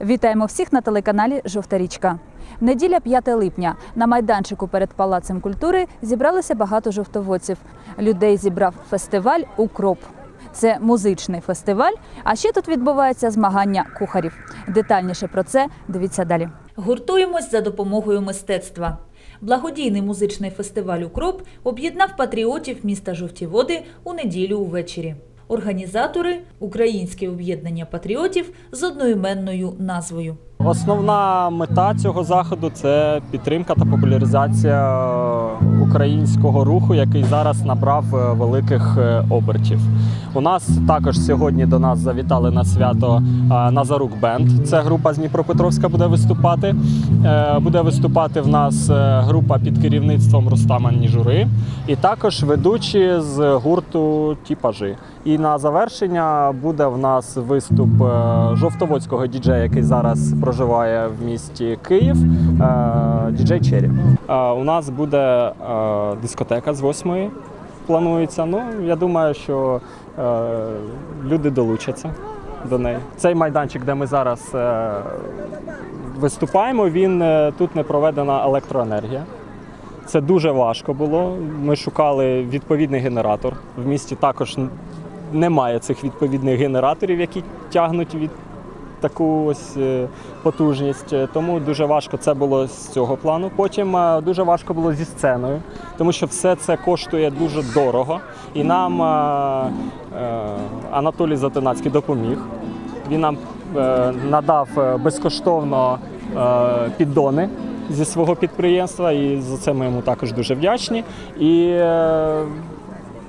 Вітаємо всіх на телеканалі Жовта річка. Неділя 5 липня. На майданчику перед палацем культури зібралося багато жовтоводців. Людей зібрав фестиваль Укроп. Це музичний фестиваль. А ще тут відбувається змагання кухарів. Детальніше про це дивіться далі. Гуртуємось за допомогою мистецтва. Благодійний музичний фестиваль Укроп об'єднав патріотів міста Жовті Води у неділю увечері. Організатори Українське об'єднання патріотів з одноіменною назвою. Основна мета цього заходу це підтримка та популяризація українського руху, який зараз набрав е, великих е, обертів. У нас також сьогодні до нас завітали на свято е, Назарук Бенд. Це група з Дніпропетровська буде виступати. Буде виступати в нас група під керівництвом Рустама Ніжури, і також ведучі з гурту Тіпажі. І на завершення буде в нас виступ жовтоводського діджея, який зараз проживає в місті Київ. Діджей Чері. У нас буде дискотека з восьмої. Планується. Ну я думаю, що е, люди долучаться до неї. Цей майданчик, де ми зараз е, виступаємо, він е, тут не проведена електроенергія. Це дуже важко було. Ми шукали відповідний генератор. В місті також немає цих відповідних генераторів, які тягнуть від таку ось е, потужність. Е, Тому дуже важко це було з цього плану. Потім е, дуже важко було зі сценою, тому що все це коштує дуже дорого. І нам Анатолій Затинацький допоміг. Він нам надав безкоштовно піддони зі свого підприємства, і за це ми йому також дуже вдячні. І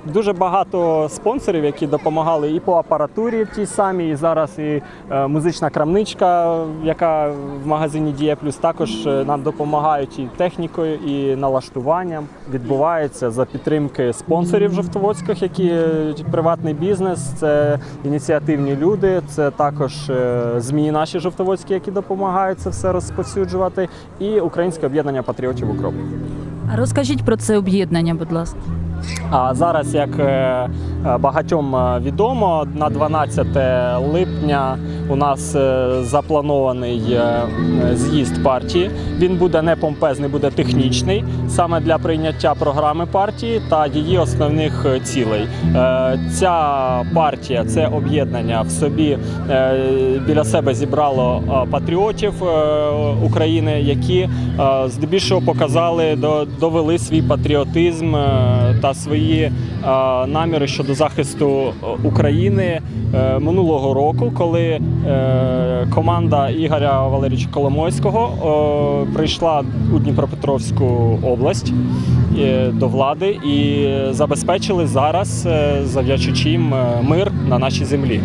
дуже багато спонсорів, які допомагали і по апаратурі тій самій, і зараз і е, музична крамничка, яка в магазині Дія Плюс, також е, нам допомагають і технікою, і налаштуванням. Відбувається за підтримки спонсорів жовтоводських, які е, приватний бізнес, це ініціативні люди, це також ЗМІ наші жовтоводські, які допомагають це все розповсюджувати, і Українське об'єднання патріотів Укроп. Розкажіть про це об'єднання, будь ласка. А зараз, як е, е, багатьом е, відомо, на 12 липня у нас запланований з'їзд партії. Він буде не помпезний, буде технічний, саме для прийняття програми партії та її основних цілей. Ця партія, це об'єднання в собі біля себе зібрало патріотів України, які здебільшого показали, до- довели свій патріотизм е, та свої е, наміри щодо захисту е, України е, минулого року, коли команда Ігоря Валерійовича Коломойського прийшла у Дніпропетровську область до влади і забезпечили зараз, завдячуючи їм, мир на нашій землі.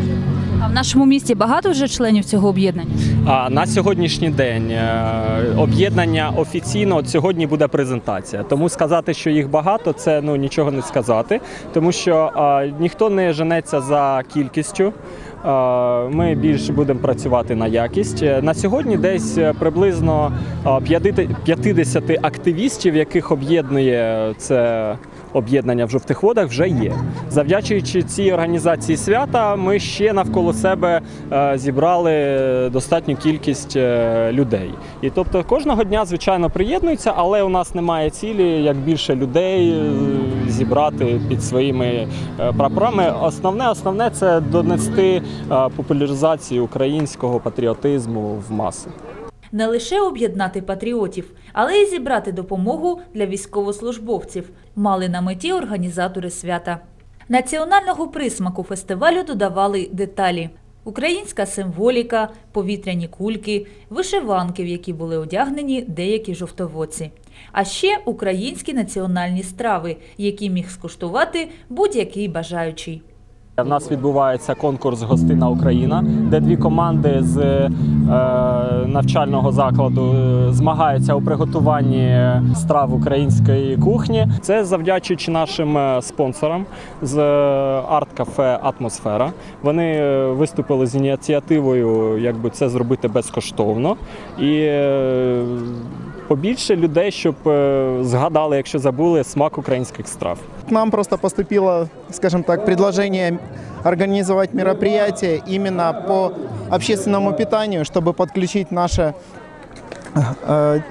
А в нашому місті багато вже членів цього об'єднання? А на сьогоднішній день е, об'єднання офіційно от сьогодні буде презентація. Тому сказати, що їх багато, це ну нічого не сказати, тому що е, ніхто не женеться за кількістю. Е, Ми більше будемо працювати на якість. На сьогодні десь приблизно е, 50 50 активістів, яких об'єднує це об'єднання в жовтих водах, вже є. Завдячуючи цій організації свята, ми ще навколо себе е, зібрали достатню кількість е, людей. І тобто кожного дня, звичайно, приєднуються, але у нас немає цілі як більше людей е, зібрати під своїми прапорами. Основне, основне це донести популяризацію українського патріотизму в маси. Не лише об'єднати патріотів, але й зібрати допомогу для військовослужбовців мали на меті організатори свята. Національного присмаку фестивалю додавали деталі: українська символіка, повітряні кульки, вишиванки, в які були одягнені деякі жовтоводці. А ще українські національні страви, які міг скуштувати будь-який бажаючий. У нас відбувається конкурс Гостина Україна, де дві команди з е, навчального закладу е, змагаються у приготуванні страв української кухні. Це завдячуючи нашим е, спонсорам з арт-кафе Атмосфера. Вони е, виступили з ініціативою, якби це зробити безкоштовно. І е, побільше людей, щоб е, згадали, якщо забули, смак українських страв. Нам просто поступило, скажем так, предложение организовать мероприятие именно по общественному питанию, чтобы подключить наши э,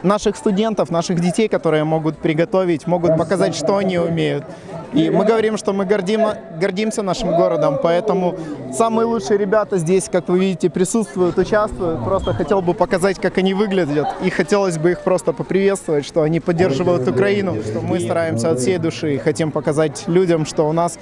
наших студентов, наших детей, которые могут приготовить, могут показать, что они умеют. И мы говорим, что мы гордим, гордимся нашим городом, поэтому самые лучшие ребята здесь, как вы видите, присутствуют, участвуют. Просто хотел бы показать, как они выглядят, и хотелось бы их просто поприветствовать, что они поддерживают Украину, что мы стараемся от всей души и хотим показать людям, что у нас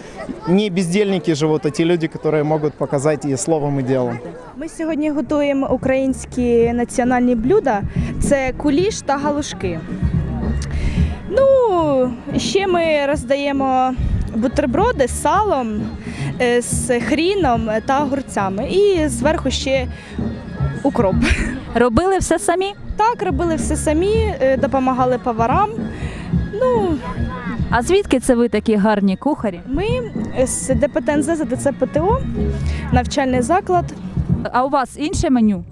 не бездельники живут, а те люди, которые могут показать и словом, и делом. Ми сьогодні готуємо українські національні блюда. Це куліш та галушки. Ну, ще ми роздаємо бутерброди з салом, е, з хріном та огурцями. І зверху ще укроп. Робили все самі? Так, робили все самі, е, допомагали поварам. Ну, А звідки це ви такі гарні кухарі? ми з ДПТНЗ за ДЦ ПТО, навчальний заклад. А у вас інше меню?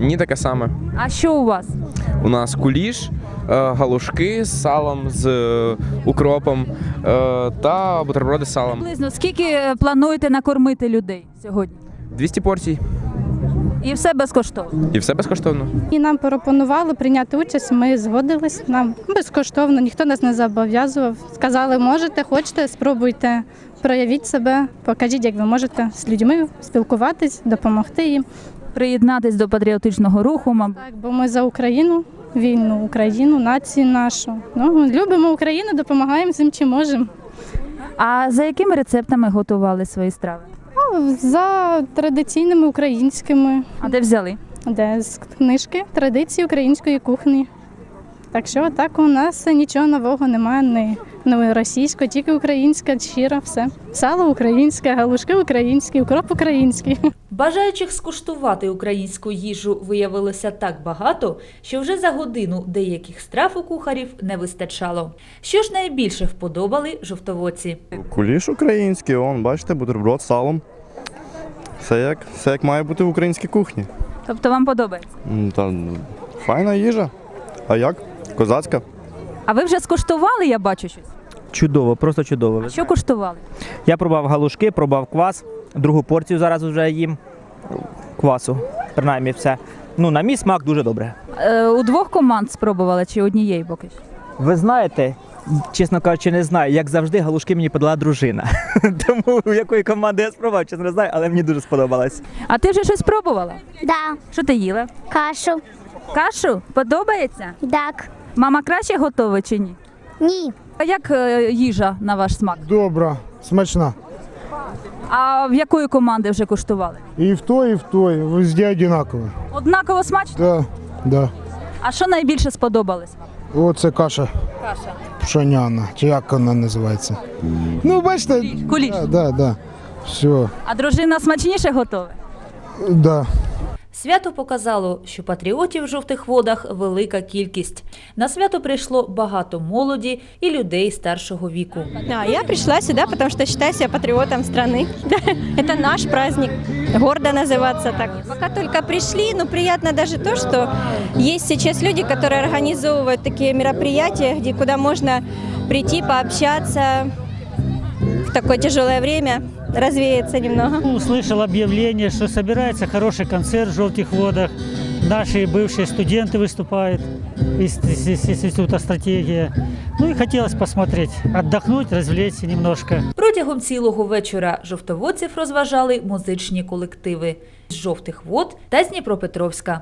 Ні, таке саме. А що у вас? У нас куліш, е, галушки з салом, з е, укропом е, та бутерброди з салом. Приблизно скільки плануєте накормити людей сьогодні? 200 порцій. І все безкоштовно. І все безкоштовно. І нам пропонували прийняти участь. Ми згодились. Нам безкоштовно, ніхто нас не зобов'язував. Сказали, можете, хочете, спробуйте, проявіть себе, покажіть, як ви можете з людьми спілкуватись, допомогти їм. Приєднатись до патріотичного руху, мабуть. Так, бо ми за Україну, вільну Україну, націю нашу. Ну, любимо Україну, допомагаємо цим, чим можемо. А за якими рецептами готували свої страви? За традиційними українськими, А де взяли? де з книжки традиції української кухні. Так що так у нас нічого нового немає, ні, ні російського, тільки українська, щира, все. Сало українське, галушки українські, укроп український. Бажаючих скуштувати українську їжу виявилося так багато, що вже за годину деяких страв у кухарів не вистачало. Що ж найбільше вподобали жовтоводці? Куліш український, он, бачите, бутерброд з салом. Все як, все як має бути в українській кухні. Тобто вам подобається? М, Та м, файна їжа. А як? Козацька. А ви вже скуштували, я бачу щось. Чудово, просто чудово. А що куштували? Я пробував галушки, пробував квас, другу порцію зараз вже їм квасу. Принаймні все. Ну, на мій смак дуже добре. Е, у двох команд спробували чи однієї поки що? Ви знаєте, чесно кажучи, не знаю, як завжди, галушки мені подала дружина. Тому в якої команди я спробував, чесно не знаю, але мені дуже сподобалось. А ти вже щось спробувала? Да, Що ти їла? кашу. Кашу? Подобається? Так. Мама краще готова чи ні? Ні. А як е, їжа на ваш смак? Добра, смачна. А в якої команди вже куштували? І в той, і в той. Везде одинаково. Однаково смачно? Да, да. А що найбільше сподобалось? Оце каша Каша. Пшоняна, чи як вона називається. Ну, бачите, Куліш. да, да, да. Все, А дружина смачніше готова? да. Свято показало, що патріотів в жовтих водах велика кількість. На свято прийшло багато молоді і людей старшого віку. Да, я пришла сюда, потому что считаю себя патриотом страны. Это наш праздник. Гордо называться так. Пока только пришли, но приятно даже то, что есть сейчас люди, которые организовывают такие мероприятия, где куда можно прийти, пообщаться в такое тяжелое время, развеяться немного. Услышал объявление, что собирается хороший концерт в «Желтых водах». Наши бывшие студенты выступают из, из- из Института стратегия. Ну и хотелось посмотреть, отдохнуть, развлечься немножко. Протягом цілого вечора жовтоводців розважали музичні колективи з жовтих вод та з Дніпропетровська.